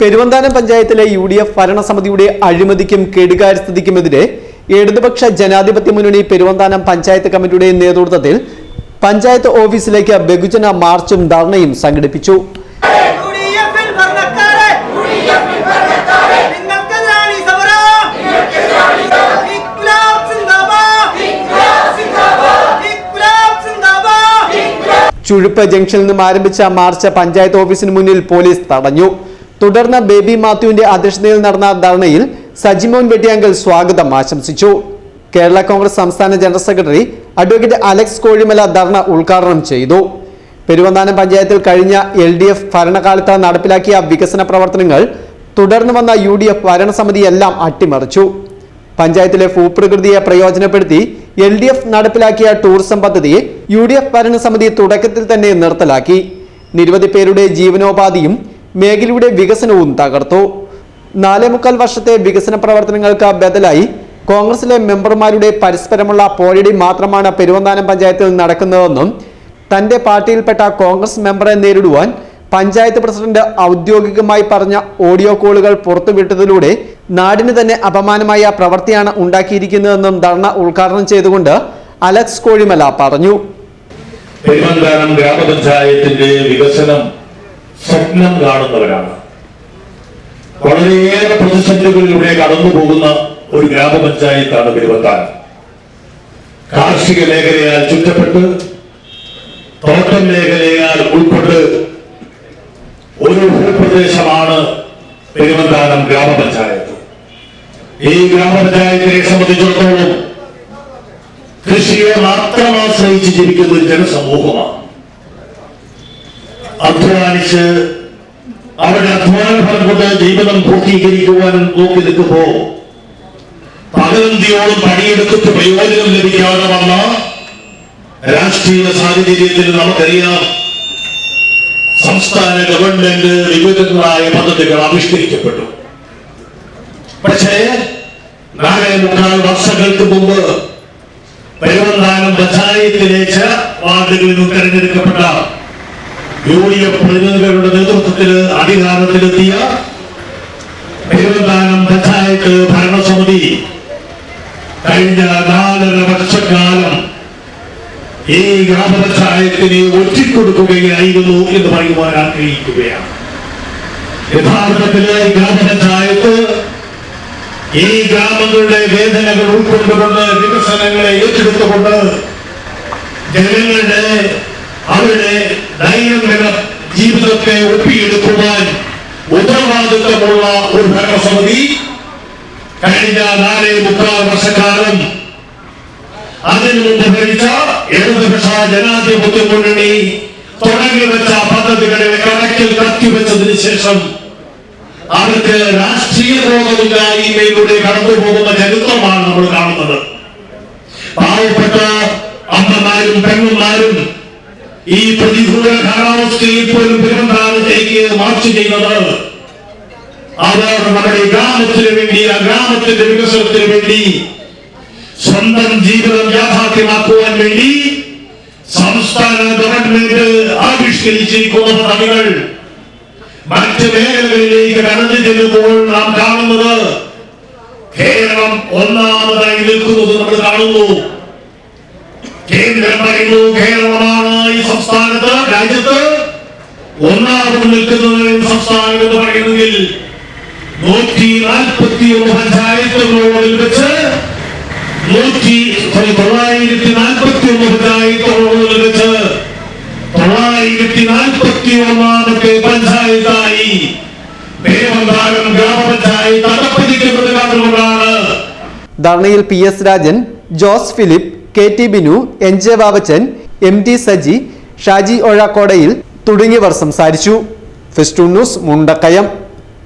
പെരുവന്താനം പഞ്ചായത്തിലെ U D F ഭരണസമിതിയുടെ അഴിമതിക്കും കെടുകാര്യസ്ഥിതിക്കുമെതിരെ ഇടതുപക്ഷ ജനാധിപത്യ മുന്നണി പെരുവന്താനം പഞ്ചായത്ത് കമ്മിറ്റിയുടെ നേതൃത്വത്തിൽ പഞ്ചായത്ത് ഓഫീസിലേക്ക് ബഹുജന മാർച്ചും ധർണയും സംഘടിപ്പിച്ചു. ചുഴുപ്പ് ജംഗ്ഷനിൽ നിന്നും ആരംഭിച്ച മാർച്ച് പഞ്ചായത്ത് ഓഫീസിന് മുന്നിൽ പോലീസ് തടഞ്ഞു. തുടർന്ന് ബേബി മാത്യുവിന്റെ അധ്യക്ഷതയിൽ നടന്ന ധർണയിൽ സജിമോൻ വെട്ടിയാങ്കൽ സ്വാഗതം ആശംസിച്ചു. കേരള കോൺഗ്രസ് സംസ്ഥാന general secretary advocate Alex Kozhimala dharna ഉദ്ഘാടനം ചെയ്തു. പെരുവന്താനം പഞ്ചായത്തിൽ കഴിഞ്ഞ എൽ ഡി എഫ് ഭരണകാലത്ത് നടപ്പിലാക്കിയ വികസന പ്രവർത്തനങ്ങൾ തുടർന്ന് വന്ന യു ഡി എഫ് ഭരണസമിതിയെല്ലാം അട്ടിമറിച്ചു. പഞ്ചായത്തിലെ ഭൂപ്രകൃതിയെ പ്രയോജനപ്പെടുത്തി എൽ ഡി എഫ് നടപ്പിലാക്കിയ ടൂറിസം പദ്ധതി യു ഡി എഫ് ഭരണസമിതി തുടക്കത്തിൽ തന്നെ നിർത്തലാക്കി. നിരവധി പേരുടെ ജീവനോപാധിയും മേഖലയുടെ വികസനവും തകർത്തു. നാലേ മുക്കാൽ വർഷത്തെ വികസന പ്രവർത്തനങ്ങൾക്ക് ബദലായി കോൺഗ്രസിലെ മെമ്പർമാരുടെ പരസ്പരമുള്ള പോരടി മാത്രമാണ് പെരുവന്താനം പഞ്ചായത്തിൽ നടക്കുന്നതെന്നും തന്റെ പാർട്ടിയിൽപ്പെട്ട കോൺഗ്രസ് മെമ്പറെ നേരിടുവാൻ പഞ്ചായത്ത് പ്രസിഡന്റ് ഔദ്യോഗികമായി പറഞ്ഞ ഓഡിയോ കോളുകൾ പുറത്തുവിട്ടതിലൂടെ നാടിന് തന്നെ അപമാനമായ പ്രവൃത്തിയാണ് ഉണ്ടാക്കിയിരിക്കുന്നതെന്നും ധർണ ഉദ്ഘാടനം ചെയ്തുകൊണ്ട് അലക്സ് കോഴിമല പറഞ്ഞു. പെരുമന്താനം ഗ്രാമപഞ്ചായത്തിന്റെ വികസനം സ്വപ്നം കാണുന്നവരാണ്. വളരെയേറെ പ്രതിസന്ധികളിലൂടെ കടന്നു പോകുന്ന ഒരു ഗ്രാമപഞ്ചായത്താണ് പെരുവത്താൻ കാർഷിക മേഖലയാൽ ചുറ്റപ്പെട്ട് തോട്ടം മേഖലയാൽ ഉൾപ്പെട്ട് ഒരു ഭൂപ്രദേശമാണ് പെരുവന്താനം ഗ്രാമപഞ്ചായത്ത്. ഈ ഗ്രാമപഞ്ചായത്തിനെ സംബന്ധിച്ചിടത്തോളം കൃഷിയെ മാത്രം ആശ്രയിച്ച് ജീവിക്കുന്ന ഒരു ജനസമൂഹമാണ്. അധ്വാനിച്ച് അവരുടെ അധ്വാന ഫലം കൊണ്ട് ജീവിതം പൂർത്തീകരിക്കുവാനും നോക്കി നിൽക്കുമ്പോ പകലന്തിയോളം പണിയെടുത്തിട്ട് പ്രയോജനം ലഭിക്കാതെ വന്ന രാഷ്ട്രീയ സാഹചര്യത്തിൽ നമുക്കറിയാം സംസ്ഥാന ഗവൺമെന്റ് വിവിധങ്ങളായ പദ്ധതികൾ ആവിഷ്കരിക്കപ്പെട്ടു. പക്ഷേ നാലേ മുക്കാൽ വർഷങ്ങൾക്ക് മുമ്പ് പെരുവന്താനം പഞ്ചായത്തിലെ ചില വാർഡുകളിൽ തെരഞ്ഞെടുക്കപ്പെട്ട യു ഡി എഫ് പ്രതിനിധികളുടെ നേതൃത്വത്തിൽ അധികാരത്തിലെത്തിയ പെരുവന്താനം പഞ്ചായത്ത് ഭരണസമിതി കഴിഞ്ഞ നാലര വർഷക്കാലം ഈ ഗ്രാമപഞ്ചായത്തിനെ ഒറ്റിക്കൊടുക്കുകയായിരുന്നു എന്ന് പറയുവാൻ ആഗ്രഹിക്കുകയാണ്. യഥാർത്ഥത്തിലെ ഗ്രാമപഞ്ചായത്ത് ഈ ഗ്രാമങ്ങളുടെ വേദനകൾ ഉൾക്കൊണ്ടുകൊണ്ട് വികസനങ്ങളെ ഏറ്റെടുത്തുകൊണ്ട് ജനങ്ങളുടെ അവരുടെ ദൈനംദിന ജീവിതത്തെ ഒപ്പിയെടുക്കുവാൻ ഉത്തരവാദിത്വമുള്ള ഒരു ഭരണസമിതി കഴിഞ്ഞ നാല് മുക്കാൽ വർഷക്കാലം അതിനു മുമ്പ് ഭരിച്ച ഇടതുപക്ഷ ജനാധിപത്യ മുന്നണി തുടങ്ങി വെച്ച പദ്ധതികളെ കണക്കിൽ കത്തിവെച്ചതിന് ശേഷം അവർക്ക് രാഷ്ട്രീയ ബോധമില്ലായ്മയിലൂടെ കടന്നു പോകുന്ന ചരിത്രമാണ് നമ്മൾ കാണുന്നത്. പാവപ്പെട്ട അമ്മമാരും പെണ്ണുമാരും ഈ പ്രതികൂല കാലാവസ്ഥയിൽ പോലും പെരുമാറാനത്തേക്ക് മാർച്ച് ചെയ്യുന്നത് അവർ നമ്മുടെ ഗ്രാമത്തിന് വേണ്ടി ആ ഗ്രാമത്തിന്റെ വികസനത്തിന് വേണ്ടി സ്വന്തം ജീവിതം യാഥാർത്ഥ്യമാക്കുവാൻ വേണ്ടി സംസ്ഥാന ഗവൺമെന്റ് ആവിഷ്കരിച്ചിരിക്കുന്ന പദ്ധതികൾ മറ്റ് മേഖലകളിലേക്ക് കടന്നു ചെല്ലുമ്പോൾ നാം കാണുന്നത് കേരളം ഒന്നാമതായി നിൽക്കുന്നത് നമ്മൾ കാണുന്നു. കേന്ദ്രം പറയുന്നു കേരളമാണ് ഈ സംസ്ഥാനത്ത് രാജ്യത്ത് ഒന്നാമത് നിൽക്കുന്നത് സംസ്ഥാനം എന്ന് പറയുന്നതിൽ നൂറ്റി നാൽപ്പത്തി ഒന്ന് പഞ്ചായത്തുകളോടിൽ വെച്ച് നൂറ്റി തൊള്ളായിരത്തി നാൽപ്പത്തി ഒന്ന് പഞ്ചായത്തുകളോടിൽ വെച്ച് തൊള്ളായിരത്തി നാൽപ്പത്തി ഒന്നാമത്തെ പഞ്ചായത്തായി ധർണയിൽ P S Rajan Jose Philip K T Binu N J Babachan M T Saji Shaji ഒഴാക്കോടയിൽ തുടങ്ങിയവർ സംസാരിച്ചു. Festoon news Mundakayam.